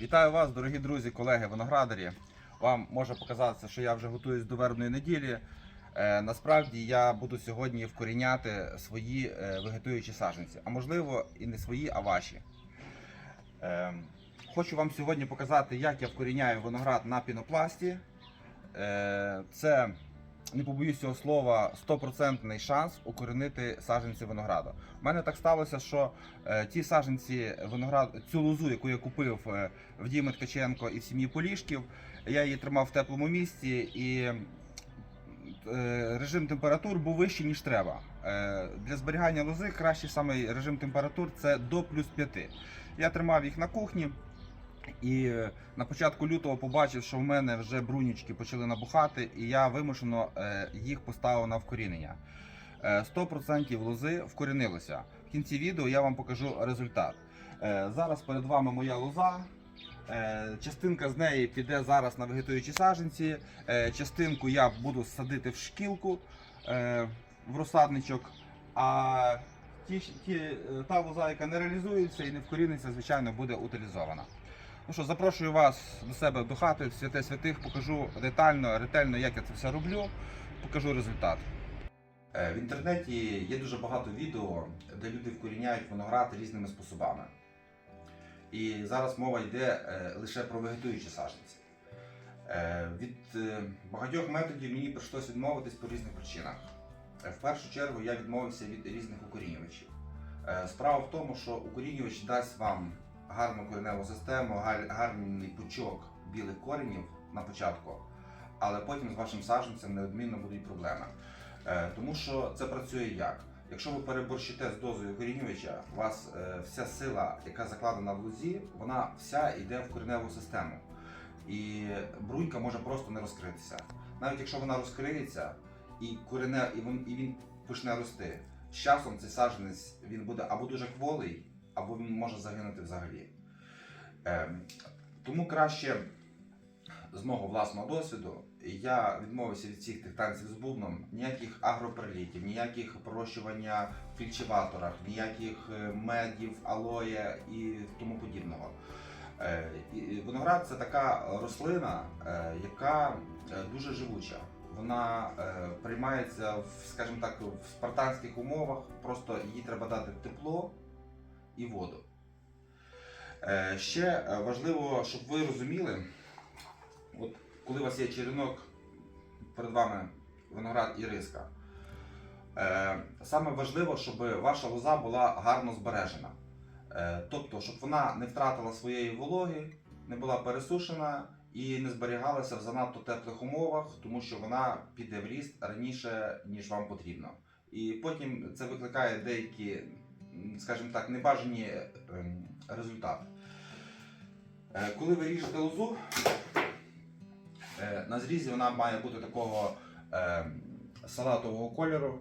Вітаю вас, дорогі друзі, колеги, виноградарі. Вам може показатися, що я вже готуюсь до вербної неділі. Е, насправді я буду сьогодні вкоріняти свої е, вегетуючі саджанці, а можливо і не свої, а ваші. Е, хочу вам сьогодні показати, як я вкоріняю виноград на пінопласті. Е, це, не побоюсь цього слова, 100% шанс укорінити саджанці винограду. У мене так сталося, що е, ті саджанці виноград, цю лозу, яку я купив е, в Діми Ткаченко і в сім'ї Полішків, я її тримав в теплому місці і е, режим температур був вищий, ніж треба. Е, Для зберігання лози кращий саме режим температур це до плюс 5. Я тримав їх на кухні. І е, на початку лютого побачив, що в мене вже брунічки почали набухати, і я вимушено е, їх поставив на вкорінення. Е, 100% лози вкорінилося. В кінці відео я вам покажу результат. Е, Зараз перед вами моя лоза. Е, Частинка з неї піде зараз на вегетуючі саджанці. Е, Частинку я буду садити в шкілку е, в розсадничок. А ті, ті, е, та лоза, яка не реалізується і не вкоріниться, звичайно, буде утилізована. Ну що, запрошую вас до себе до хати, в святе святих, покажу детально, ретельно, як я це все роблю, покажу результат. Е, В інтернеті є дуже багато відео, де люди вкоріняють виноград різними способами. І зараз мова йде е, лише про вегетуючі саджанці. Е, Від багатьох методів мені прийшлося відмовитись по різних причинах. В першу чергу я відмовився від різних укорінювачів. Справа в тому, що укорінювач дасть вам гарну кореневу систему, гарний пучок білих коренів на початку, але потім з вашим саджанцем неодмінно будуть проблеми. Е, Тому що це працює як? Якщо ви переборщите з дозою корінювача, у вас е, вся сила, яка закладена в лузі, вона вся йде в кореневу систему. І брунька може просто не розкритися. Навіть якщо вона розкриється і корене, і він, і він почне рости, з часом цей саджанець він буде або дуже кволий, або він може загинути взагалі. Ем, тому краще з мого власного досвіду я відмовився від всіх тих танців з бубном, ніяких агроперлітів, ніяких пророщування в фільчеваторах, ніяких е, медів, алоє і тому подібного. Е, Виноград це така рослина, е, яка дуже живуча. Вона приймається скажімо так, в спартанських умовах, просто їй треба дати тепло і воду. Е, Ще е, важливо, щоб ви розуміли, от коли у вас є черенок, перед вами виноград і риска, е, саме важливо, щоб ваша лоза була гарно збережена. Тобто, щоб вона не втратила своєї вологи, не була пересушена і не зберігалася в занадто теплих умовах, тому що вона піде в ріст раніше, ніж вам потрібно. І потім це викликає деякі, скажімо так, небажані ем, результати. Е, Коли ви ріжете лозу, е, на зрізі вона має бути такого салатового кольору.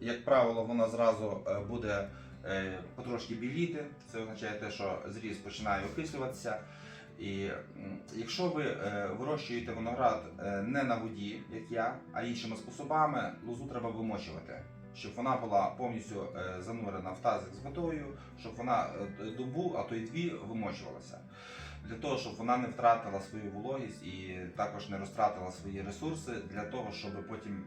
Як правило, вона зразу е, буде е, потрошки біліти. Це означає те, що зріз починає окислюватися. І якщо ви е, вирощуєте виноград е, не на воді, як я, а іншими способами, лозу треба вимочувати, щоб вона була повністю е, занурена в тазик з водою, щоб вона е, добу, а то й дві вимочувалася. Для того, щоб вона не втратила свою вологість і також не розтратила свої ресурси, для того, щоб потім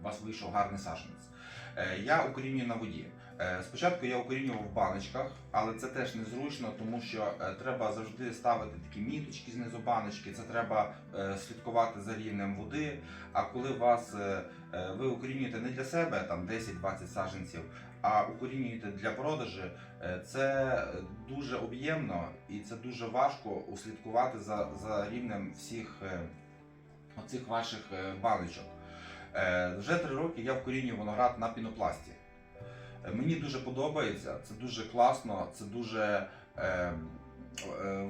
у вас вийшов гарний саджанець. Е, Я укорінюю на воді. Е, Спочатку я укорінював в баночках, але це теж незручно, тому що е, треба завжди ставити такі міточки знизу баночки, це треба е, слідкувати за рівнем води. А коли вас ви укорінюєте не для себе там 10-20 саджанців, а укорінюєте для продажі, е, це дуже об'ємно і це дуже важко услідкувати за, за рівнем всіх оцих ваших баночок. Вже три роки я вкорінюю виноград на пінопласті. Е, Мені дуже подобається, це дуже класно, це дуже е, е,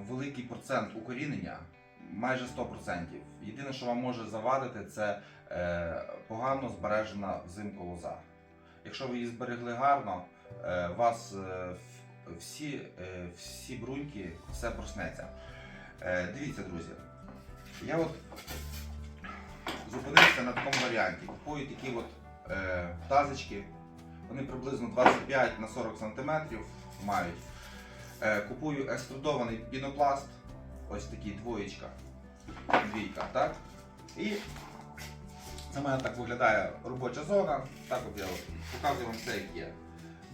великий процент укорінення, майже 100%. Єдине, що вам може завадити, це е, погано збережена взимку лоза. Якщо ви її зберегли гарно, е, вас е, всі, е, всі бруньки, все проснеться. Е, дивіться, друзі, я от зупинився на такому варіанті. Купую такі от е, тазочки. Вони приблизно 25 на 40 см мають. Е, Купую екструдований пінопласт, ось такий двоєчка, двійка, так? І це в мене так виглядає робоча зона. Так от я показую вам все, як є.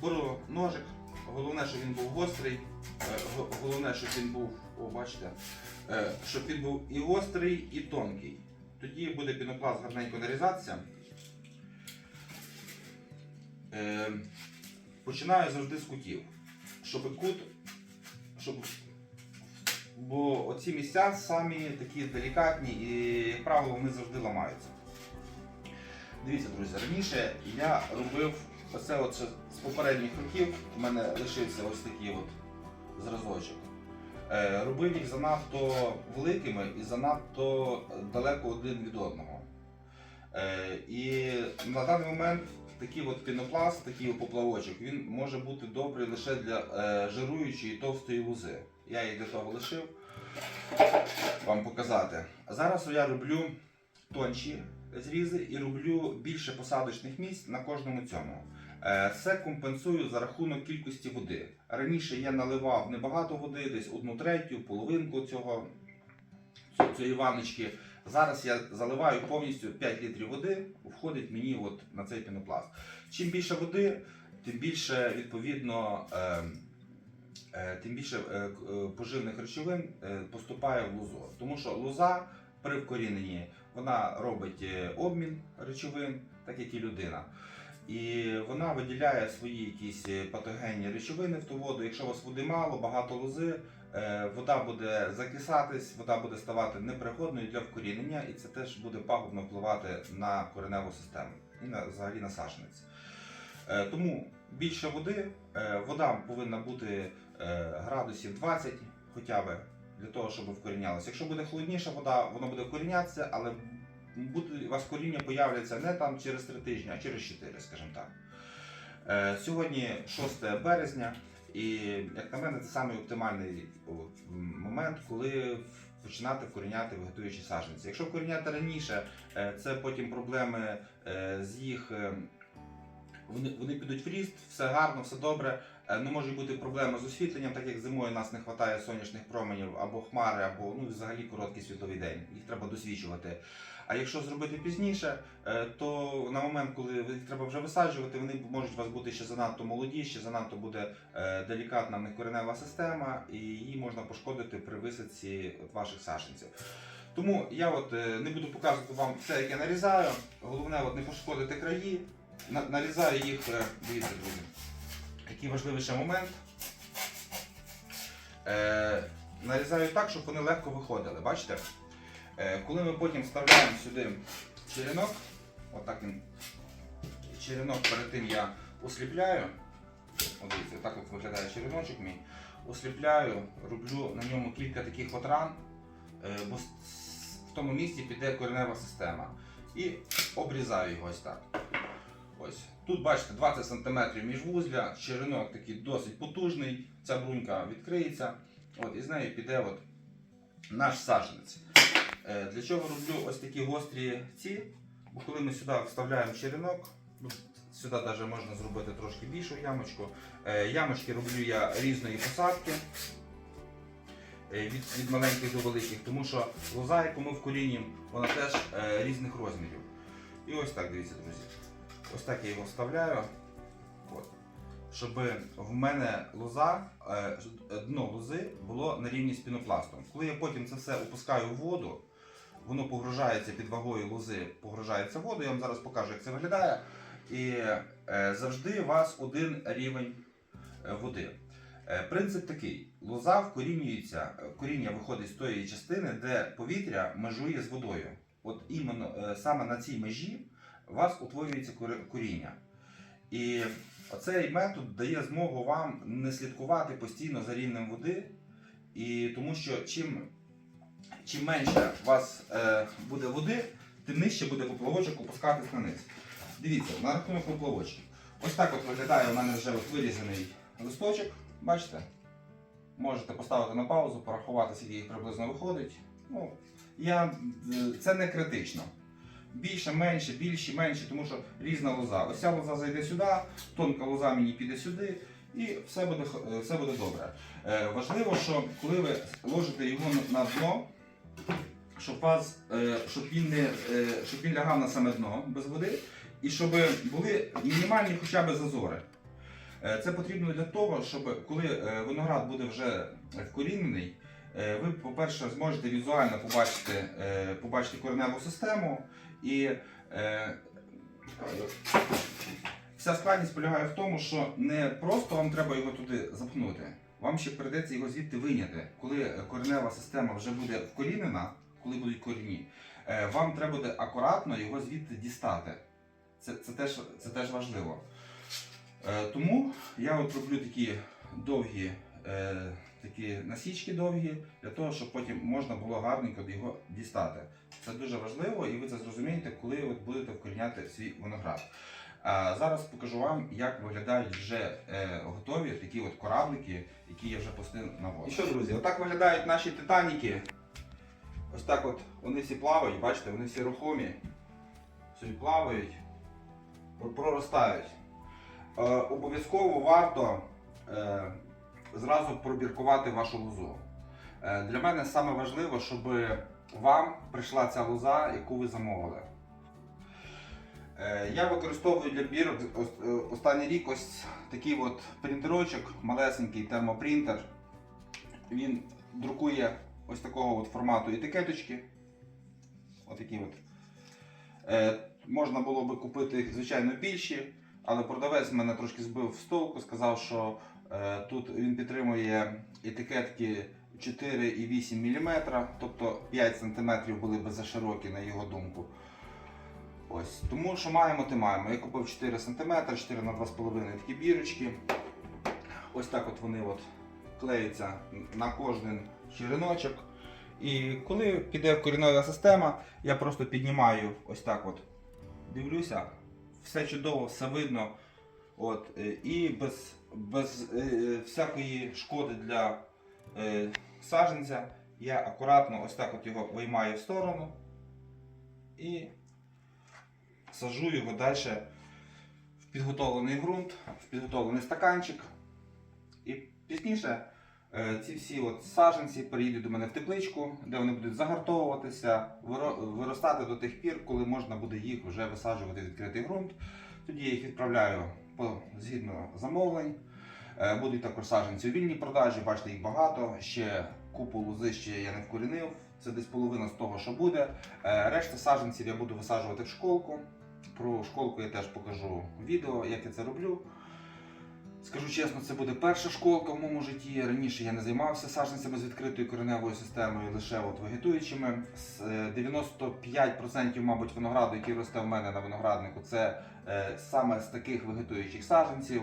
Беру ножик, головне, щоб він був гострий, е, головне, щоб він був, о, бачите, е, щоб він був і гострий, і тонкий. Тоді буде пінопласт гарненько нарізатися. Е, Починаю завжди з кутів, щоб кут, щоб бо оці місця самі такі делікатні і, як правило, вони завжди ламаються. Дивіться, друзі, раніше я робив оце от з попередніх років. У мене лишився ось такий от зразочок. Е, робив їх занадто великими і занадто далеко один від одного. Е, і на даний момент такий от пінопласт, такий поплавочок, він може бути добрий лише для е, жируючої товстої лузи. Я її для того лишив вам показати. А зараз я роблю тонші зрізи і роблю більше посадочних місць на кожному цьому. Це компенсую за рахунок кількості води. Раніше я наливав небагато води, десь одну третю, половинку цього цієї ванночки. Зараз я заливаю повністю 5 літрів води, входить мені от на цей пінопласт. Чим більше води, тим більше відповідно. е, е, Тим більше е, е, поживних речовин поступає в лузу. Тому що луза при вкоріненні вона робить обмін речовин, так як і людина. І вона виділяє свої якісь патогенні речовини в ту воду. Якщо у вас води мало, багато лози, вода буде закисатись, вода буде ставати непригодною для вкорінення, і це теж буде пагубно впливати на кореневу систему і на взагалі на саженець. Е, Тому більше води, е, вода повинна бути е, градусів 20 хоча б для того, щоб вкорінялося. Якщо буде холодніша вода, воно буде вкорінятися, але у вас коріння появляться не там через 3 тижні, а через 4, скажімо так. Е, Сьогодні 6 березня, і як на мене, це самий оптимальний момент, коли починати вкоріняти вегетуючі саджанці. Якщо вкоріняти раніше, е, це потім проблеми е, з їх. е, Вони, вони підуть в ріст, все гарно, все добре. Е, Ну, можуть бути проблеми з освітленням, так як зимою нас не вистачає сонячних променів або хмари, або ну, взагалі короткий світловий день. Їх треба досвідчувати. А якщо зробити пізніше, е, то на момент, коли їх треба вже висаджувати, вони можуть у вас бути ще занадто молоді, ще занадто буде е, делікатна в них коренева система, і її можна пошкодити при висадці ваших саджанців. Тому я от е, не буду показувати вам все, як я нарізаю. Головне от не пошкодити краї. Нарізаю їх, дивіться, друзі. Який важливий ще момент. Нарізаю так, щоб вони легко виходили. Бачите? Е, коли ми потім вставляємо сюди черенок, отак він черенок перед тим я осліпляю. От дивіться, так от виглядає череночок мій. Осліпляю, роблю на ньому кілька таких от ран, е, бо в тому місці піде коренева система. І обрізаю його ось так. Ось. Тут бачите 20 см міжвузля, черенок такий досить потужний, ця брунька відкриється. От, і з нею піде от наш саджанець. Е, Для чого роблю ось такі гострі ці? Бо коли ми сюди вставляємо черенок, ну, сюди навіть можна зробити трошки більшу ямочку. Е, Ямочки роблю я різної посадки. е, Від, від маленьких до великих, тому що лоза, яку ми вкорінюємо, вона теж е, різних розмірів. І ось так, дивіться, друзі. Ось так я його вставляю. От. Щоб в мене лоза, е, дно лози було на рівні з пінопластом. Коли я потім це все опускаю в воду, воно погружається під вагою лози, погружається воду. Я вам зараз покажу, як це виглядає. І е, завжди у вас один рівень е, води. Е, Принцип такий: лоза вкорінюється, коріння виходить з тої частини, де повітря межує з водою. От іменно саме на цій межі у вас утворюється коріння. І оцей метод дає змогу вам не слідкувати постійно за рівнем води, і тому що чим, чим менше у вас е, буде води, тим нижче буде поплавочок опускатись на низ. Дивіться, на рахунок поплавочків. Ось так от виглядає у мене вже вирізаний листочок. Бачите? Можете поставити на паузу, порахувати, скільки їх приблизно виходить. Ну, я, е, це не критично. Більше, менше, більше, менше, тому що різна лоза. Ось ця лоза зайде сюди, тонка лоза мені піде сюди. і все буде, е, все буде добре. Е, важливо, що коли ви ложите його на дно, щоб, вас, е, щоб, він не, е, щоб він лягав на саме дно без води, і щоб були мінімальні хоча б зазори. Е, Це потрібно для того, щоб коли виноград буде вже вкорінений, ви, по-перше, зможете візуально побачити, побачити кореневу систему. І вся складність полягає в тому, що не просто вам треба його туди запхнути, вам ще прийдеться його звідти виняти. Коли коренева система вже буде вкорінена, коли будуть корінні, е, вам треба буде акуратно його звідти дістати. Це, це, теж, це теж важливо. Е, Тому я от роблю такі довгі е, такі насічки довгі, для того, щоб потім можна було гарненько його дістати. Це дуже важливо, і ви це зрозумієте, коли от будете вкоріняти свій виноград. Зараз покажу вам, як виглядають вже е, готові такі от кораблики, які я вже пустив на воду. І що, друзі, отак виглядають наші титаніки. Ось так от вони всі плавають, бачите, вони всі рухомі, собі плавають, проростають. Е, обов'язково варто е, зразу пробіркувати вашу лозу. Для мене саме важливо, щоб вам прийшла ця лоза, яку ви замовили. Е, я використовую для бірок е, останній рік ось такий от принтерочок, малесенький термопринтер. Він друкує ось такого от формату етикеточки. Отакі от. Е, можна було би купити, звичайно, більші, але продавець мене трошки збив з толку, сказав, що тут він підтримує етикетки 4,8 мм, тобто 5 см були би заширокі, на його думку. Ось. Тому що маємо, те маємо. Я купив 4 см, 4 на 2,5 такі бірочки. Ось так от вони от клеються на кожен череночок. І коли піде корінова система, я просто піднімаю ось так от. Дивлюся, все чудово, все видно. От, е, і без, без е, всякої шкоди для е, саджанця я акуратно ось так от його виймаю в сторону і сажу його далі в підготовлений ґрунт, в підготовлений стаканчик. І пізніше е, ці всі от саджанці переїдуть до мене в тепличку, де вони будуть загартовуватися, виростати до тих пір, коли можна буде їх вже висаджувати в відкритий ґрунт. Тоді я їх відправляю по, згідно замовлень. Е, Будуть також саджанці у вільній продажі, бачите, їх багато. Ще купу лози ще я не вкорінив. Це десь половина з того, що буде. Е, Решта саджанців я буду висаджувати в школку. Про школку я теж покажу відео, як я це роблю. Скажу чесно, це буде перша школка в моєму житті. Раніше я не займався саджанцями з відкритою кореневою системою, лише от вегетуючими. Е, 95% мабуть винограду, який росте в мене на винограднику, це е, саме з таких вегетуючих саджанців.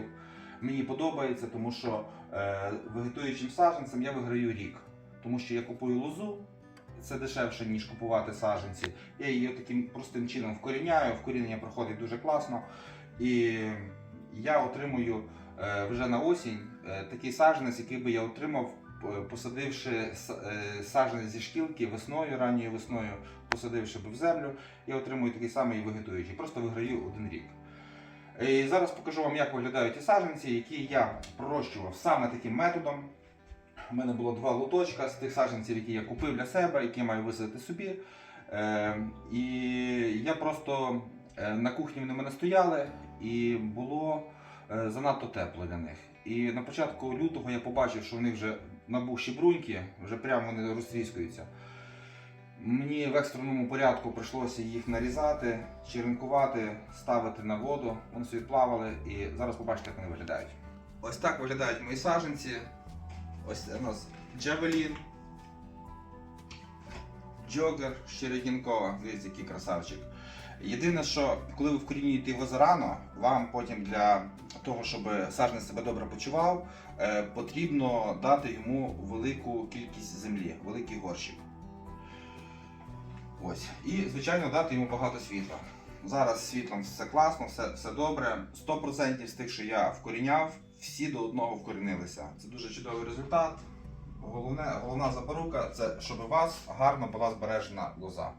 Мені подобається, тому що е, вегетуючим саджанцем я виграю рік. Тому що я купую лозу, це дешевше, ніж купувати саджанці. Я її таким простим чином вкоріняю, вкорінення проходить дуже класно. І я отримую е, вже на осінь е, такий саджанець, який би я отримав, е, посадивши с- саджанець зі шкілки весною, ранньою весною, посадивши би в землю, я отримую такий самий вегетуючий. Просто виграю один рік. І зараз покажу вам, як виглядають ті саджанці, які я пророщував саме таким методом. У мене було два лоточка з тих саджанців, які я купив для себе, які я маю висадити собі. Е, і я просто е, на кухні вони в мене стояли, і було е, занадто тепло для них. І на початку лютого я побачив, що вони вже набувші бруньки, вже прямо вони розтріскуються. Мені в екстреному порядку прийшлося їх нарізати, черенкувати, ставити на воду. Вони собі плавали і зараз побачите, як вони виглядають. Ось так виглядають мої саджанці. Ось у нас Джавелін. Джогер Щередінкова. Дивіться, який красавчик. Єдине, що коли ви вкорінюєте його зарано, вам потім для того, щоб саджанець себе добре почував, е, потрібно дати йому велику кількість землі, великий горщик. Ось. І, звичайно, дати йому багато світла. Зараз з світлом все класно, все, все добре. 100% з тих, що я вкоріняв, всі до одного вкорінилися. Це дуже чудовий результат. Головне, головна запорука це щоб у вас гарно була збережена лоза.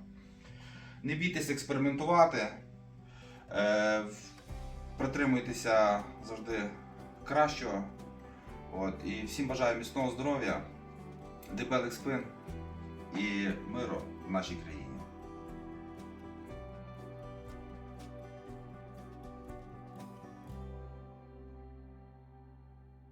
Не бійтесь експериментувати. Е, притримуйтеся завжди кращого, От, і всім бажаю міцного здоров'я, дебелих спин і миру в нашій країні.